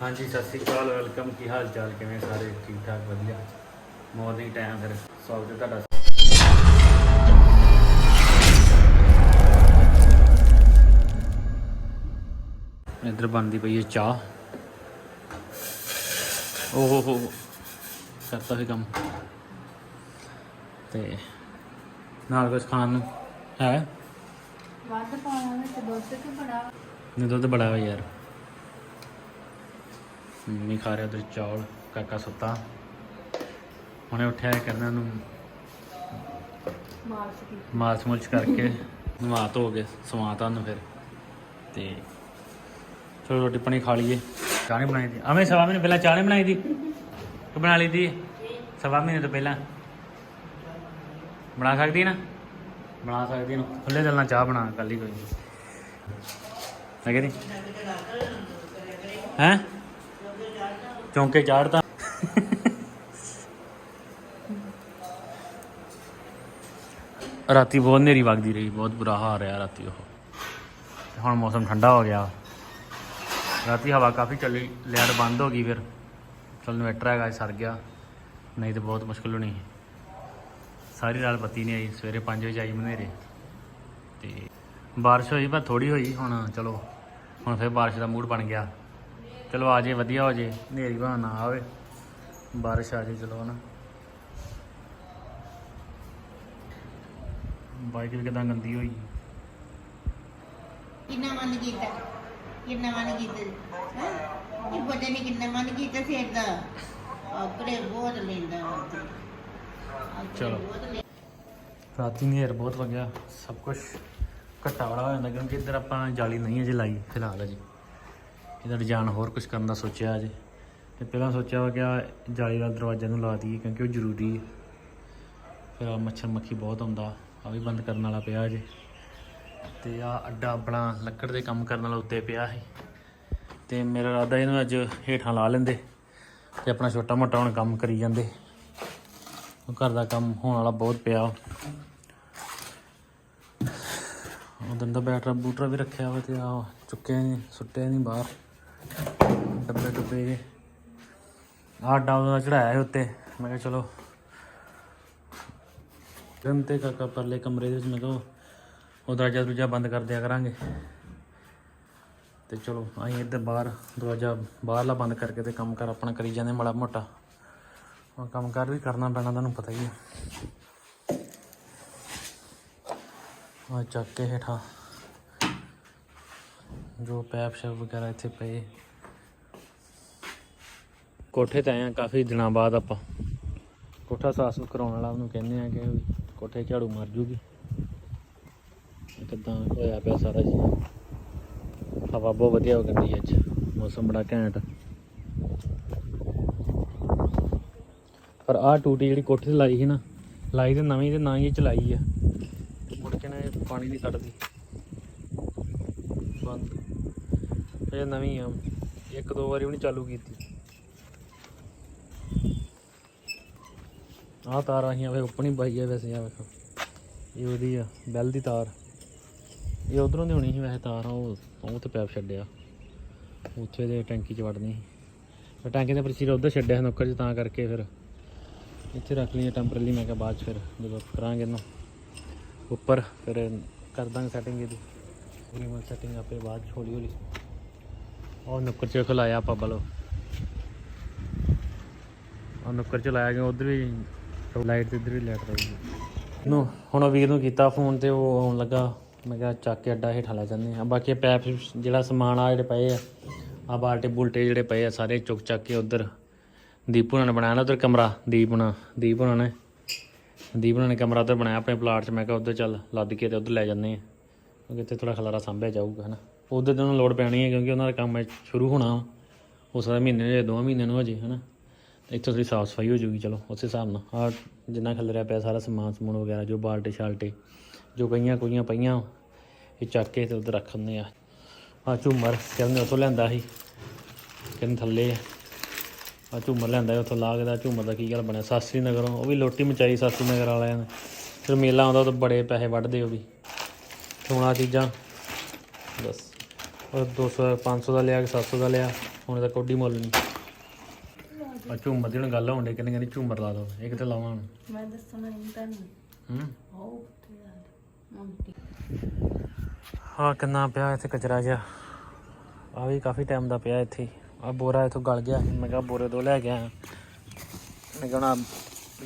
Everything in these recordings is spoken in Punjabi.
ਹਾਂਜੀ ਸਤਿ ਸ਼੍ਰੀ ਅਕਾਲ ਵੈਲਕਮ। ਕੀ ਹਾਲ ਚਾਲ ਕਿਵੇਂ ਸਾਰੇ? ਠੀਕ ਠਾਕ ਵਧੀਆ। ਮਾਰਨਿੰਗ ਟਾਈਮ ਫਿਰ। ਸਵਾਗਤ ਹੈ ਤੁਹਾਡਾ। ਇੱਧਰ ਬਣਦੀ ਪਈ ਹੈ ਚਾਹ। ਓਹ ਹੋ ਹੋ ਕਰਤਾ ਵੀ ਕੰਮ। ਤੇ ਨਾਲ ਕੁਝ ਖਾਣ ਨੂੰ? ਹੈ? ਵੱਧ ਪਾਉਣਾ ਵਿੱਚ ਦੁੱਧ ਕਿ ਬੜਾ ਨਹੀਂ ਦੁੱਧ ਬੜਾ ਹੋਇਆ ਯਾਰ। ਮੰਮੀ ਖਾ ਰਿਹਾ ਉਧਰ ਚੌਲ ਕਾਕਾ ਸੁੱਤਾ। ਹੁਣੇ ਉੱਠਿਆ ਹੈ ਕਰਨਾ ਨੂੰ ਮਾਲਸ਼ ਮੁਲਚ ਕਰਕੇ ਨਵਾ ਧੋ ਕੇ ਸਵਾਤਾ ਉਹਨੂੰ ਫਿਰ। ਤੇ ਚਲੋ ਰੋਟੀ ਪਾਣੀ ਖਾ ਲਈਏ। ਚਾਹ ਨਹੀਂ ਬਣਾਈ ਦੀ। ਅਵੇਂ ਸਵਾ ਮਹੀਨੇ ਪਹਿਲਾਂ ਚਾਹ ਨਹੀਂ ਬਣਾਈ ਦੀ? ਤੂੰ ਬਣਾ ਲਈ ਦੀ? ਸਵਾ ਮਹੀਨੇ ਤੋਂ ਪਹਿਲਾਂ। ਬਣਾ ਸਕਦੀ ਨਾ? ਬਣਾ ਸਕਦੀ ਨਾ ਖੁੱਲੇ ਦਿਲ ਨਾਲ ਚਾਹ ਬਣਾ ਕੱਲ ਹੀ ਕੋਈ ਨਹੀਂ ਹੈ ਕਿ ਨਹੀਂ ਹੈ? ਚੌਂਕੇ ਚਾੜਦਾ ਰਾਤੀ ਬਹੁਤ ਹਨੇਰੀ ਵਗਦੀ ਰਹੀ, ਬਹੁਤ ਬੁਰਾ ਹਾਲ ਰਿਹਾ ਰਾਤੀ ਉਹ। ਹੁਣ ਮੌਸਮ ਠੰਡਾ ਹੋ ਗਿਆ। ਰਾਤੀ ਹਵਾ ਕਾਫੀ ਚੱਲੀ ਲੈਟ ਬੰਦ ਹੋ ਗਈ ਫਿਰ। ਚਲ ਇਨਵਰਟਰ ਹੈਗਾ, ਸਰ ਗਿਆ। ਨਹੀਂ ਤੇ ਬਹੁਤ ਮੁਸ਼ਕਲ ਹੋਣੀ। ਸਾਰੀ ਰਾਤ ਬੱਤੀ ਨਹੀਂ ਆਈ, ਸਵੇਰੇ 5 ਵਜੇ ਆਈ ਹਨੇਰੇ। ਤੇ ਬਾਰਿਸ਼ ਹੋਈ, ਪਰ ਥੋੜੀ ਹੋਈ, ਹੁਣ ਚਲੋ। ਹੁਣ ਫਿਰ ਬਾਰਿਸ਼ ਦਾ ਮੂਡ ਬਣ ਗਿਆ। ਚਲੋ ਆ ਜੇ ਵਧੀਆ ਹੋ ਜੇ। ਹਨੇਰੀ ਭਾਵੇਂ ਨਾ ਆਵੇ। ਬਾਰਿਸ਼ ਆ ਜੇ ਚਲੋ ਨਾ ਬਾਈਕ ਵੀ ਕਿਦਾਂ ਗੰਦੀ ਹੋਈ। ਕਿੰਨਾ ਮਨ ਕੀਤਾ? ਕਿੰਨਾ ਮਨ ਕੀਤਾ? ਹੈ? ਇਹ ਪਤਾ ਨਹੀਂ ਕਿੰਨਾ ਮਨ ਕੀਤਾ ਫਿਰ ਦਾ ਆਪਣੇ ਬਹੁਤ ਲੈਂਦਾ ਉੱਥੇ। ਆਪਣੇ ਚਲੋ। ਬਹੁਤ ਰਾਤੀ ਹਨੇਰ ਬਹੁਤ ਵਗਿਆ ਸਭ ਕੁਝ ਘੱਟਾ ਵਾਲਾ ਹੋ ਜਾਂਦਾ ਕਿਉਂਕਿ ਇੱਧਰ ਆਪਾਂ ਜਾਲੀ ਨਹੀਂ ਅਜੇ ਲਾਈ ਫਿਲਹਾਲ ਅਜੇ। ਇਹਦਾ ਡਿਜ਼ਾਈਨ ਹੋਰ ਕੁਝ ਕਰਨ ਦਾ ਸੋਚਿਆ ਅਜੇ ਤੇ ਪਹਿਲਾਂ ਸੋਚਿਆ ਵਾ ਕਿ ਆਹ ਜਾਲੀ ਵਾਲਾ ਦਰਵਾਜ਼ਾ ਨੂੰ ਲਾ ਦਈਏ ਕਿਉਂਕਿ ਉਹ ਜ਼ਰੂਰੀ ਹੈ ਫਿਰ ਆਹ ਮੱਛਰ ਮੱਖੀ ਬਹੁਤ ਆਉਂਦਾ ਆ ਵੀ ਬੰਦ ਕਰਨ ਵਾਲਾ ਪਿਆ ਅਜੇ ਤੇ ਆ ਅੱਡਾ ਆਪਣਾ ਲੱਕੜ ਦੇ ਕੰਮ ਕਰਨ ਵਾਲਾ ਉੱਤੇ ਪਿਆ ਹੈ ਤੇ ਮੇਰਾ ਇਰਾਦਾ ਇਹਨੂੰ ਅੱਜ ਹੇਠਾਂ ਲਾ ਲੈਂਦੇ ਤੇ ਆਪਣਾ ਛੋਟਾ ਮੋਟਾ ਹੁਣ ਕੰਮ ਕਰੀ ਜਾਂਦੇ। ਉਹ ਘਰ ਦਾ ਕੰਮ ਹੋਣ ਵਾਲਾ ਬਹੁਤ ਪਿਆ। ਉਹ ਦੰਦਾ ਬੈਟਰਾ ਬੂਟਰਾ ਵੀ ਰੱਖਿਆ ਵਾ ਤੇ ਆ ਚੁੱਕਿਆ ਨਹੀਂ, ਸੁੱਟਿਆ ਨਹੀਂ ਬਾਹਰ। ਡੱਬੇ ਡੱਬੇ ਜੇ। ਆਹ ਡਾਊਨ ਚੜਾਇਆ ਹੈ ਉੱਤੇ। ਮੈਂ ਕਿਹਾ ਚਲੋ। ਗਨ ਤੇ ਕਾਕਾ ਪਰਲੇ ਕਮਰੇ ਦੇ ਵਿੱਚ ਮੈਂ ਕਿਹਾ ਉਹ ਦਰਵਾਜ਼ਾ ਦਰੂਜਾ ਬੰਦ ਕਰ ਦਿਆ ਕਰਾਂਗੇ। ਤੇ ਚਲੋ, ਅਸੀਂ ਇੱਧਰ ਬਾਹਰ ਦਰਵਾਜ਼ਾ ਬਾਹਰਲਾ ਬੰਦ ਕਰਕੇ ਤੇ ਕੰਮ ਕਰ ਆਪਣਾ ਕਰੀ ਜਾਂਦੇ ਮਾੜਾ ਮੋਟਾ। ਹੁਣ ਕੰਮ ਕਰ ਵੀ ਕਰਨਾ ਪੈਣਾ, ਤੁਹਾਨੂੰ ਪਤਾ ਹੀ ਹੈ ਆ ਚੱਕ ਕੇ ਹੇਠਾਂ। ਜੋ ਪੈਪ ਸ਼ੈਪ ਵਗੈਰਾ ਇੱਥੇ ਪਏ। ਕੋਠੇ ਤੇ ਆਏ ਆ ਕਾਫੀ ਦਿਨਾਂ ਬਾਅਦ ਆਪਾਂ। ਕੋਠਾ ਸਾਫ਼ ਸੁਥਰਾ ਕਰਾਉਣ ਵਾਲਾ ਉਹਨੂੰ ਕਹਿੰਦੇ ਆ ਕਿ ਕੋਠੇ ਝਾੜੂ ਮਾਰ ਜੂਗੀ। ਕਿਦਾਂ ਹੋਇਆ ਪਿਆ ਸਾਰਾ ਜੀ। ਹਵਾ ਬਹੁਤ ਵਧੀਆ ਹੋ ਗਈ ਅੱਜ, ਮੌਸਮ ਬੜਾ ਘੈਂਟ। ਪਰ ਆਹ ਟੂਟੀ ਜਿਹੜੀ ਕੋਠੇ ਤੇ ਲਾਈ ਸੀ ਨਾ, ਲਾਈ ਤੇ ਨਵੀਂ ਤੇ ਨਾ ਹੀ ਚਲਾਈ ਆ। ਮੁੜ ਕੇ ਨਾ ਪਾਣੀ ਨਹੀਂ ਕੱਢਦੀ ਬੰਦ। ਇਹ ਨਵੀਂ ਆ। ਇੱਕ ਦੋ ਵਾਰੀ ਉਹਨੇ ਚਾਲੂ ਕੀਤੀ। ਆਹ ਤਾਰ ਅਸੀਂ ਆਵੇ ਉੱਪਰ ਨਹੀਂ ਪਾਈ ਆ ਵੈਸੇ ਆ ਵੇਖੋ। ਇਹ ਉਹਦੀ ਆ, ਬੈਲ ਦੀ ਤਾਰ। ਇਹ ਉਧਰੋਂ ਦੀ ਹੋਣੀ ਸੀ ਵੈਸੇ ਤਾਰ, ਉਹ ਉਹ ਤੇ ਪੈਪ ਛੱਡਿਆ। ਉੱਥੇ ਦੇ ਟੈਂਕੀ 'ਚ ਵੜਨੀ ਸੀ। ਪਰ ਟੈਂਕੀ ਦੇ ਪ੍ਰਚੀਰ ਉਧਰ ਛੱਡਿਆ ਨੌਕਰ 'ਚ, ਤਾਂ ਕਰਕੇ ਫਿਰ ਇੱਥੇ ਰੱਖ ਲਈਏ ਟੈਂਪਰੇਰੀ ਮੈਂ ਕਿਹਾ ਬਾਅਦ 'ਚ ਫਿਰ ਜਦੋਂ ਕਰਾਂਗੇ ਇਹਨੂੰ। ਉੱਪਰ ਫਿਰ ਕਰ ਦਾਂਗੇ ਸੈਟਿੰਗ ਇਹਦੀ। ਪੂਰੀ ਮਨ ਸੈਟਿੰਗ ਆਪੇ ਬਾਅਦ 'ਚ ਹੌਲੀ ਹੌਲੀ ਉਹ ਨੁੱਕਰ 'ਚ ਵੇਖੋ ਆਪਾਂ ਬਲੋ ਉਹ ਨੁੱਕਰ 'ਚ ਲਾਇਆ ਗਿਆ ਉਧਰ ਵੀ ਲਾਈਟ ਤੇ ਇੱਧਰ ਵੀ ਲਾਈਟ ਰਹੂਗੀ ਨੂੰ, ਹੁਣ ਵੀਰ ਨੂੰ ਕੀਤਾ ਫੋਨ ਤੇ ਉਹ ਆਉਣ ਲੱਗਾ। ਮੈਂ ਕਿਹਾ ਚੱਕ ਕੇ ਅੱਡਾ ਹੇਠਾਂ ਲੈ ਜਾਂਦੇ ਆ ਬਾਕੀ ਪੈਪ ਜਿਹੜਾ ਸਮਾਨ ਆ, ਜਿਹੜੇ ਪਏ ਆ ਆ ਬਾਲਟੇ ਬੁਲਟੇ ਜਿਹੜੇ ਪਏ ਆ, ਸਾਰੇ ਚੁੱਕ ਚੱਕ ਕੇ ਉਧਰ ਦੀਪ ਹੁਣਾਂ ਨੇ ਬਣਾਇਆ ਨਾ ਉਧਰ ਕਮਰਾ। ਦੀਪ ਹੁਣਾਂ ਦੀਪ ਹੁਣਾਂ ਨੇ। ਦੀਪ ਹੁਣਾਂ ਨੇ ਕਮਰਾ ਉਧਰ ਬਣਾਇਆ ਆਪਣੇ ਪਲਾਟ 'ਚ। ਮੈਂ ਕਿਹਾ ਉਧਰ ਚੱਲ, ਲੱਦ ਕੇ ਤੇ ਉਧਰ ਲੈ ਜਾਂਦੇ ਆ ਕਿਉਂਕਿ ਇੱਥੇ ਥੋੜਾ ਖਲਾਰਾ ਸਾਂਭਿਆ ਜਾਊਗਾ ਹਨਾ ਉਧਰ ਤੇ ਉਹਨਾਂ ਲੋੜ ਪੈਣੀ ਹੈ ਕਿਉਂਕਿ ਉਹਨਾਂ ਦਾ ਕੰਮ ਸ਼ੁਰੂ ਹੋਣਾ ਵਾ। ਹੋ ਸਕਦਾ ਮਹੀਨੇ ਜਾਂ ਦੋ ਮਹੀਨੇ ਨੂੰ ਹੋ ਜੇ ਹਨਾ। ਤੇ ਇੱਥੇ ਥੋੜੀ ਸਾਫ਼ ਸਫ਼ਾਈ ਹੋ ਜਾਊਗੀ, ਚਲੋ, ਉਸੇ ਹਿਸਾਬ ਨਾਲ। ਆ ਜਿੰਨਾ ਖਿਲਰਿਆ ਪਿਆ ਸਾਰਾ ਸਮਾਨ ਸਮੂਨ ਵਗੈਰਾ, ਜੋ ਬਾਲਟੇ ਸ਼ਾਲਟੇ ਜੋ ਕਈਆਂ ਕੋਈਆਂ ਪਈਆਂ ਇਹ ਚੱਕ ਕੇ ਤੇ ਉੱਧਰ ਰੱਖ ਦਿੰਦੇ ਆ। ਆ ਝੂਮਰ, ਕਹਿੰਦੇ ਉਥੋਂ ਲਿਆਂਦਾ ਸੀ। ਕਹਿੰਦੇ ਥੱਲੇ ਆ। ਆ ਝੂਮਰ ਲਿਆਂਦਾ ਸੀ, ਉੱਥੋਂ ਲਾਗ ਦਾ ਝੂਮਰ ਦਾ ਕੀ ਗੱਲ ਬਣਿਆ? ਸਾਸਰੀ ਨਗਰੋਂ, ਉਹ ਵੀ ਲੋਟੀ ਮਚਾਈ ਸਾਸਰੀ ਨਗਰ ਵਾਲਿਆਂ ਨੇ। ਫਿਰ ਮੇਲਾ ਆਉਂਦਾ ਤਾਂ ਬੜੇ ਪੈਸੇ ਵੱਢਦੇ ਉਹ ਵੀ। ਸੋਨਾ ਚੀਜ਼ਾਂ, ਬਸ। ਉਹ 200 500 ਦਾ ਲਿਆ ਕਿ 700 ਦਾ ਲਿਆ ਹੁਣ ਤਾਂ ਕੋਡੀ ਮੁੱਲ ਨਹੀਂ ਆ ਝੂਮਰ ਦੀ ਹੁਣ ਗੱਲ ਹੋਣ ਡੇ ਕਹਿੰਦੇ ਕਹਿੰਦੇ ਝੂਮਰ ਲਾ ਦੋ ਇਹ ਕਿਤੇ ਲਾਵਾਂ ਹੁਣ? ਮੈਂ ਦੱਸਣਾ ਨਹੀਂ ਤੁਹਾਨੂੰ। ਹੂੰ? ਉਹ ਕਿੱਥੇ ਆ ਮੰਮੀ ਹਾਂ ਕਿੰਨਾ ਪਿਆ ਇੱਥੇ ਕਚਰਾ ਜਿਹਾ। ਆ ਵੀ ਕਾਫੀ ਟਾਈਮ ਦਾ ਪਿਆ ਇੱਥੇ ਆ ਬੋਰਾ ਇੱਥੋਂ ਗਲ ਗਿਆ ਸੀ। ਮੈਂ ਕਿਹਾ ਬੋਰੇ ਤੋਂ ਲੈ ਕੇ ਆਇਆ। ਮੈਂ ਕਹਣਾ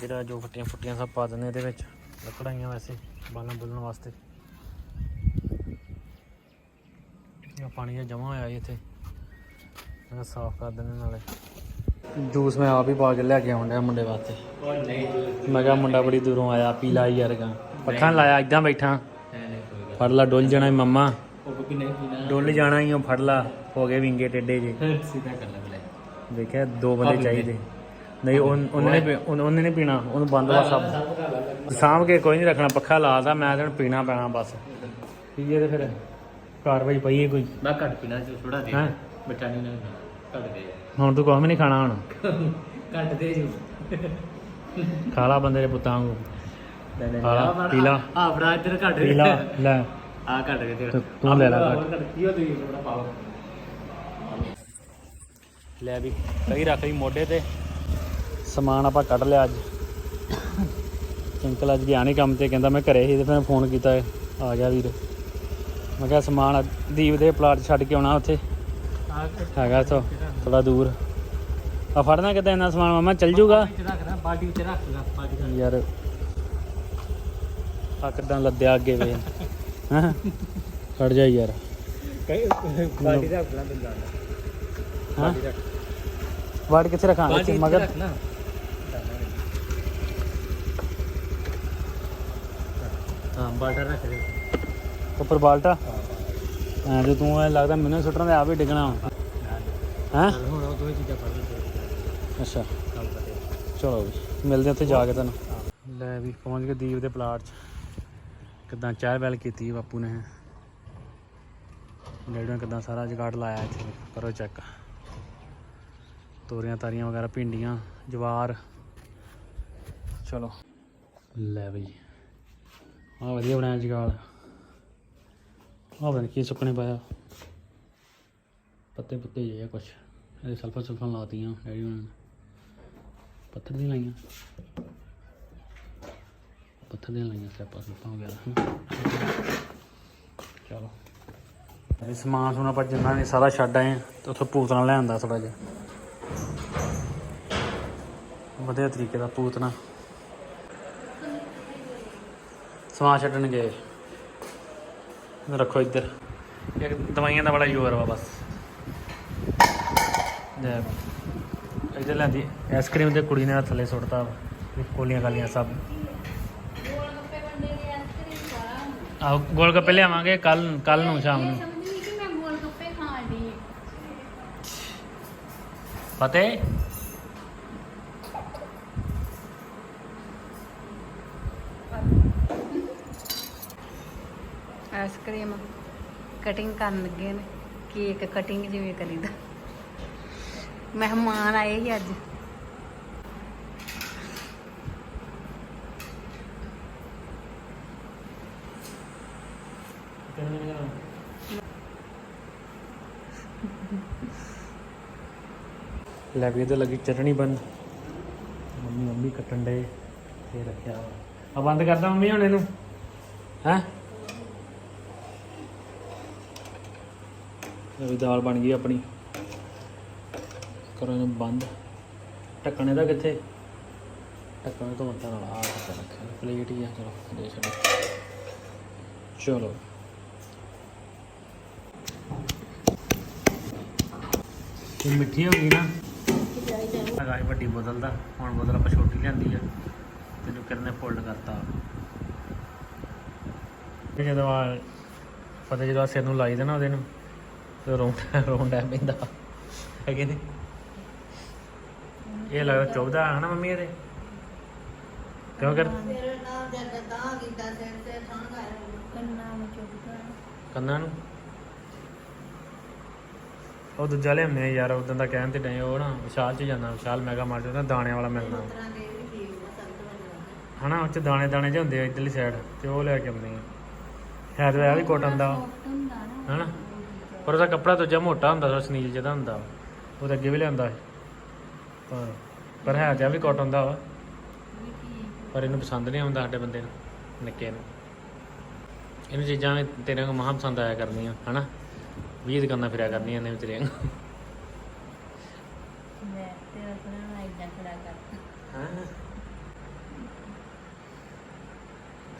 ਜਿਹੜਾ ਜੋ ਫੱਟੀਆਂ ਫੁੱਟੀਆਂ ਸਭ ਪਾ ਦਿੰਦੇ ਇਹਦੇ ਵਿੱਚ ਲੱਕੜਾਈਆਂ ਵੈਸੇ ਬਾਲਣ ਬੁਲਣ ਵਾਸਤੇ ਇਹ ਪਾਣੀ ਜਿਹਾ ਜਮਾ ਹੋਇਆ ਇੱਥੇ। ਮੈਂ ਸਾਫ਼ ਕਰ ਦਿੰਦੇ ਨਾਲੇ। ਜੂਸ ਮੈਂ ਆਪ ਹੀ ਪਾ ਕੇ ਲੈ ਕੇ ਆਉਂਦਾ ਮੁੰਡੇ ਵਾਸਤੇ। ਮੈਂ ਕਿਹਾ ਮੁੰਡਾ ਬੜੀ ਦੂਰੋਂ ਆਇਆ ਪੀ ਲਾ ਯਾਰ ਗਾ ਪੱਖਾਂ ਲਾਇਆ ਇਦਾਂ ਬੈਠਾ। ਫੜ ਲਾ ਡੁੱਲ ਜਾਣਾ ਮੰਮਾ। ਡੁੱਲ ਜਾਣਾ ਹੀ ਉਹ ਫੜ ਲਾ। ਹੋ ਗਏ ਵਿੰਗੇ ਟੇਡੇ ਜੇ। ਸਿੱਧਾ ਕਰ ਲੈ ਦੇਖਿਆ ਦੋ ਬੰਦੇ ਚਾਹੀਦੇ। ਨਹੀਂ ਉਹ- ਉਹਨੇ ਨੇ ਉਹਨੇ ਨਹੀਂ ਪੀਣਾ। ਉਹਨੂੰ ਬੰਦ ਵਾ ਸਭ। ਸਾਂਭ ਕੇ ਕੋਈ ਨਹੀਂ ਰੱਖਣਾ ਪੱਖਾ ਲਾਦਾ ਮੈਂ ਤਾਂ ਪੀਣਾ ਪੈਣਾ ਬਸ। ਪੀਏ ਤੇ ਫਿਰ। ਕਾਰਵਾਈ ਪਈਏ ਕੋਈ? ਮੈਂ ਘੱਟ ਪੀਣਾ ਜੋ ਥੋੜਾ ਦੇ ਹੈਂ? ਬੱਚਾ ਨਹੀਂ ਨਾ ਘੱਟ ਦੇ। ਹੁਣ ਤੂੰ ਕੁਛ ਵੀ ਨਹੀਂ ਖਾਣਾ ਹੁਣ? ਘੱਟ ਦੇ ਜੋ। ਖਾ ਲਾ ਬੰਦੇ ਦੇ ਪੁੱਤਾਂ ਵਾਂਗੂ। ਆ ਲਾ, ਪੀ ਲਾ। ਆ ਬੜਾ ਇੱਧਰ ਘੱਟ ਪੀ ਲਾ ਲੈ। ਆ ਘੱਟ ਦੇ ਤੇਰਾ ਤੂੰ- ਤੂੰ ਲੈ ਲਾ ਘੱਟ। ਕੀ ਹੋ ਤੁਸੀਂ ਥੋੜਾ ਪਾਓ। ਲੈ ਵੀ ਕਈ ਰੱਖ ਲਈ ਮੋਢੇ ਤੇ। ਸਮਾਨ ਆਪਾਂ ਕੱਢ ਲਿਆ ਅੱਜ। ਅੰਕਲ ਅੱਜ ਗਿਆ ਨਹੀਂ ਕੰਮ ਤੇ ਕਹਿੰਦਾ ਮੈਂ ਘਰੇ ਸੀ ਤੇ ਫਿਰ ਫੋਨ ਕੀਤਾ। ਆ ਗਿਆ ਵੀਰ। ਮੈਂ ਕਿਹਾ ਸਮਾਨ ਦੀਪ ਦੇ ਪਲਾਟ ਛੱਡ ਕੇ ਆਉਣਾ ਉੱਥੇ। ਹੈਗਾ ਇੱਥੋਂ ਥੋੜਾ ਦੂਰ। ਆ ਫੜਨਾ ਕਿਤੇ ਇੰਨਾ ਸਮਾਨ? ਮਾਮਾ ਚੱਲ ਜੂਗਾ। ਰੱਖ ਲਾ ਯਾਰ ਆ ਕਿਦਾਂ ਲੱਦਿਆ ਅੱਗੇ ਵੇ। ਹਾਂ? ਖੜ ਜਾ ਯਾਰ। ਰੱਖ ਲਾ ਹਾਂ? ਵਾੜ ਕਿੱਥੇ ਰੱਖਾਂ? ਇੱਥੇ ਮਗਰ। ਹਾਂ ਬਾਰਡਰ ਰੱਖ ਦੇ ਉੱਪਰ ਬਾਲਟਾ? ਐਂ ਤੇ ਤੂੰ ਐ ਲੱਗਦਾ ਮੈਨੂੰ ਸੁੱਟਣ ਦੇ ਆਪ ਹੀ ਡਿੱਗਣਾ। ਹਾਂ। ਹੁਣ ਉਹ ਦੋਵੇਂ ਚੀਜ਼ਾਂ ਫੜ ਲੈ ਅੱਛਾ। ਚਲੋ ਮਿਲਦੇ ਉੱਥੇ ਜਾ ਕੇ ਤੁਹਾਨੂੰ। ਲੈ ਵੀ ਪਹੁੰਚ ਗਏ ਦੀਪ ਦੇ ਪਲਾਟ 'ਚ। ਕਿਦਾਂ ਚਾਹ ਵੈਲ ਕੀਤੀ ਬਾਪੂ ਨੇ। ਡੈਡੀ ਨੇ ਕਿਦਾਂ ਸਾਰਾ ਜਗਾੜ ਲਾਇਆ ਇੱਥੇ। ਕਰੋ ਚੈੱਕ। ਤੋਰੀਆਂ ਤਾਰੀਆਂ ਵਗੈਰਾ ਭਿੰਡੀਆਂ ਜਵਾਰ। ਚਲੋ। ਲੈ ਬਈ। ਆ ਵਧੀਆ ਬਣਾਇਆ ਜਗਾੜ। ਆ ਪਤਾ ਕੀ ਸੁੱਕਣੇ ਪਾਇਆ। ਪੱਤੇ ਪੁੱਤੇ ਜਿਹੇ ਕੁਛ। ਇਹ ਸਲਫਾ ਸੁਲਫਾਂ ਲਾਤੀਆਂ ਡੈਡੀ ਉਹਨਾਂ ਨੇ। ਪੱਥਰ ਦੀਆਂ ਲਾਈਆਂ। ਪੱਥਰ ਦੀਆਂ ਲਾਈਆਂ ਸਿਆਪਾ ਸੁਪਾ ਵਗੈਰਾ ਚਲੋ। ਇਹ ਸਮਾਨ ਸੁਣਾ ਆਪਾਂ ਜਿੰਨਾ ਵੀ ਸਾਰਾ ਛੱਡ ਆਏ ਹਾਂ ਤੇ ਉੱਥੋਂ ਪੂਤਨਾ ਲੈ ਆਂਦਾ ਥੋੜਾ ਜਿਹਾ। ਵਧੀਆ ਤਰੀਕੇ ਦਾ ਪੂਤਨਾ। ਸਮਾਨ ਛੱਡਣ ਗਏ। ਰੱਖੋ ਇੱਧਰ। ਇੱਕ ਦਵਾਈਆਂ ਦਾ ਬੜਾ ਜ਼ੋਰ ਵਾ ਬਸ। ਲੈ ਇੱਧਰ ਲੈਂਦੀ ਆਈਸਕ੍ਰੀਮ ਤੇ ਕੁੜੀ ਨੇ ਥੱਲੇ ਸੁੱਟਤਾ ਕੋਲੀਆਂ ਕਾਲੀਆਂ ਸਭ। ਆਹ ਗੋਲ ਗੱਪੇ ਲਿਆਵਾਂਗੇ ਕੱਲ ਕੱਲ ਨੂੰ ਸ਼ਾਮ ਨੂੰ। ਸਮਝੀ ਕਿ ਮੈਂ ਗੋਲ ਗੱਪੇ ਖਾਣ ਦੀ ਫਤਿਹ ਆਈਸਕ੍ਰੀਮ ਕਟਿੰਗ ਕਰਨ ਲੱਗੇ ਨੇ ਕੇਕ ਕਟਿੰਗ ਜਿਵੇਂ ਕਰੀਦਾ। ਮਹਿਮਾਨ ਆਏ ਸੀ ਅੱਜ। ਲੈ ਵੀ ਇਹਦੇ ਲੱਗੀ ਚਟਣੀ ਬੰਦ। ਮੰਮੀ ਮੰਮੀ ਕੱਟਣ ਦੇ ਤੇ ਰੱਖਿਆ। ਵਾ ਆ ਬੰਦ ਕਰਦਾ ਮੰਮੀ ਹੁਣ ਇਹਨੂੰ? ਹੈ? ਇਹ ਦਾਲ ਬਣ ਗਈ ਆਪਣੀ। ਕਰੋ ਇਹਨੂੰ ਬੰਦ। ਢੱਕਣੇ ਦਾ ਕਿੱਥੇ? ਢੱਕਣ ਤੋਂ ਮੱਤਾ ਨਾਲ ਆ ਕੇ ਰੱਖਿਆ? ਪਲੇਟ ਹੀ ਆ, ਚਲੋ, ਦੇ ਛੱਡੋ। ਚਲੋ। ਇਹ ਮਿੱਠੀ ਹੋ ਗਈ ਨਾ। ਲਗਾਈ ਵੱਡੀ ਬੋਤਲ ਦਾ, ਹੁਣ ਬੋਤਲ ਆਪਾਂ ਛੋਟੀ ਲਿਆਂਦੀ ਆ। ਤੈਨੂੰ ਕਿਰਨੇ ਫੋਲਡ ਕਰਤਾ। ਤੇ ਜਦੋਂ ਆ ਫਤਿਹ ਜਦੋਂ ਸਿਰ ਨੂੰ ਲਾਈ ਦੇਣਾ ਉਹਦੇ ਨੂੰ। ਤੇ ਰੋਂਡ ਰੋਂਡ ਆ ਪੈਂਦਾ ਹੈ ਕਿ ਨਹੀਂ? ਇਹ ਲੱਗਦਾ ਚੁੱਭਦਾ ਹੈ ਨਾ ਮੰਮੀ ਇਹਦੇ। ਕਿਉਂ ਕਰ ਤੇਰੇ ਨਾਲ ਜਦ ਤਾਂ ਕੀਤਾ ਸਿਰ ਤੇ ਥਾਂ ਕਰ। ਕੰਨਾ ਵਿੱਚ ਚੁੱਕਦਾ ਕੰਨਾਂ ਨੂੰ? ਉਹ ਦੂਜਾ ਲਿਆਉਂਦੇ ਆ ਯਾਰ ਉਦੋਂ ਦਾ ਕਹਿਣ ਤੇ ਡਏ ਉਹ ਨਾ ਵਿਸ਼ਾਲ ਚ ਜਾਂਦਾ ਵਿਸ਼ਾਲ ਮੈਗਾ ਮਾਰਟ ਦਾ ਦਾਣੇ ਵਾਲਾ ਮਿਲਦਾ ਹਨਾ ਉਹ ਚ ਦਾਣੇ ਦਾਣੇ ਜਿਹੇ ਹੁੰਦੇ ਆ ਇਧਰਲੀ ਸਾਈਡ ਤੇ ਉਹ ਲੈ ਕੇ ਆਉਂਦੇ ਆ। ਹੈ ਤਾਂ ਇਹ ਵੀ ਕੋਟਨ ਦਾ। ਹਨਾ? ਪਰ ਉਹਦਾ ਕੱਪੜਾ ਦੂਜਾ ਮੋਟਾ ਹੁੰਦਾ ਥੋੜਾ ਸਨੀਲ ਜਿਹਦਾ ਹੁੰਦਾ। ਵਾ। ਉਹਦੇ ਅੱਗੇ ਵੀ ਲਿਆਂਦਾ ਹੈ ਪਰ ਪਰ ਹੈ ਤੇ ਆ ਵੀ ਕਾਟਨ ਦਾ ਵਾ। ਪਰ ਇਹਨੂੰ ਪਸੰਦ ਨਹੀਂ ਆਉਂਦਾ ਸਾਡੇ ਬੰਦੇ ਨੂੰ ਨਿੱਕੇ ਨੂੰ। ਇਹਨੂੰ ਚੀਜ਼ਾਂ ਵੀ ਤੇਰੇ ਨੂੰ ਮਹਾਂ ਪਸੰਦ ਆਇਆ ਕਰਨੀਆਂ ਹਨਾ? ਵੀ ਦੁਕਾਨਾਂ ਫਿਰਿਆ ਕਰਨੀਆਂ ਨੇ ਵੀ ਤੇਰੇ ਨੂੰ ਮੈਂ ਤੇਰਾ ਸੁਣਾ ਇਦਾਂ ਖੜਾ ਕਰ। ਹਾਂ।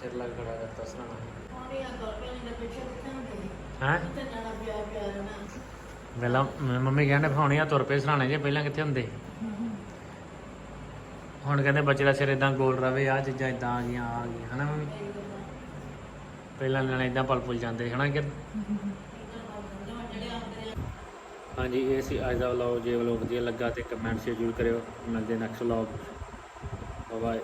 ਸਿਰ ਲੱਗ ਖੜਾ ਕਰਤਾ ਸੁਣਾ ਉਹਨੇ ਆ ਕਰ ਪਹਿਲੇ ਦਾ ਪਿੱਛੇ ਹਾਂ? ਪਹਿਲਾਂ ਮ- ਮੰਮੀ ਕਹਿੰਦੇ ਫਾਉਣੇ ਤੁਰ ਪਏ ਸਰਾਣੇ ਜੇ ਪਹਿਲਾਂ ਕਿੱਥੇ ਹੁੰਦੇ? ਹੁਣ ਕਹਿੰਦੇ ਬੱਚੇ ਦਾ ਸਿਰ ਇਦਾਂ ਗੋਲ ਰਵੇ ਆ ਚੀਜ਼ਾਂ ਇਦਾਂ ਆ ਗਈਆਂ ਆ ਗਈਆਂ, ਹਨਾ ਮੰਮੀ? ਪਹਿਲਾਂ ਨਿਆਣੇ ਇਦਾਂ ਪਲ ਪੁਲ ਜਾਂਦੇ, ਹਨਾ ਕਿ? ਹਾਂਜੀ, ਇਹ ਸੀ ਅੱਜ ਦਾ ਵਲੌਗ ਜੇ ਵਲੌਗ ਵਧੀਆ ਲੱਗਾ ਤੇ ਕਮੈਂਟ ਸ਼ੇਅਰ ਜ਼ਰੂਰ ਕਰਿਓ, ਮਿਲਦੇ ਨੈਕਸਟ ਵਲੌਗ ਬਾਏ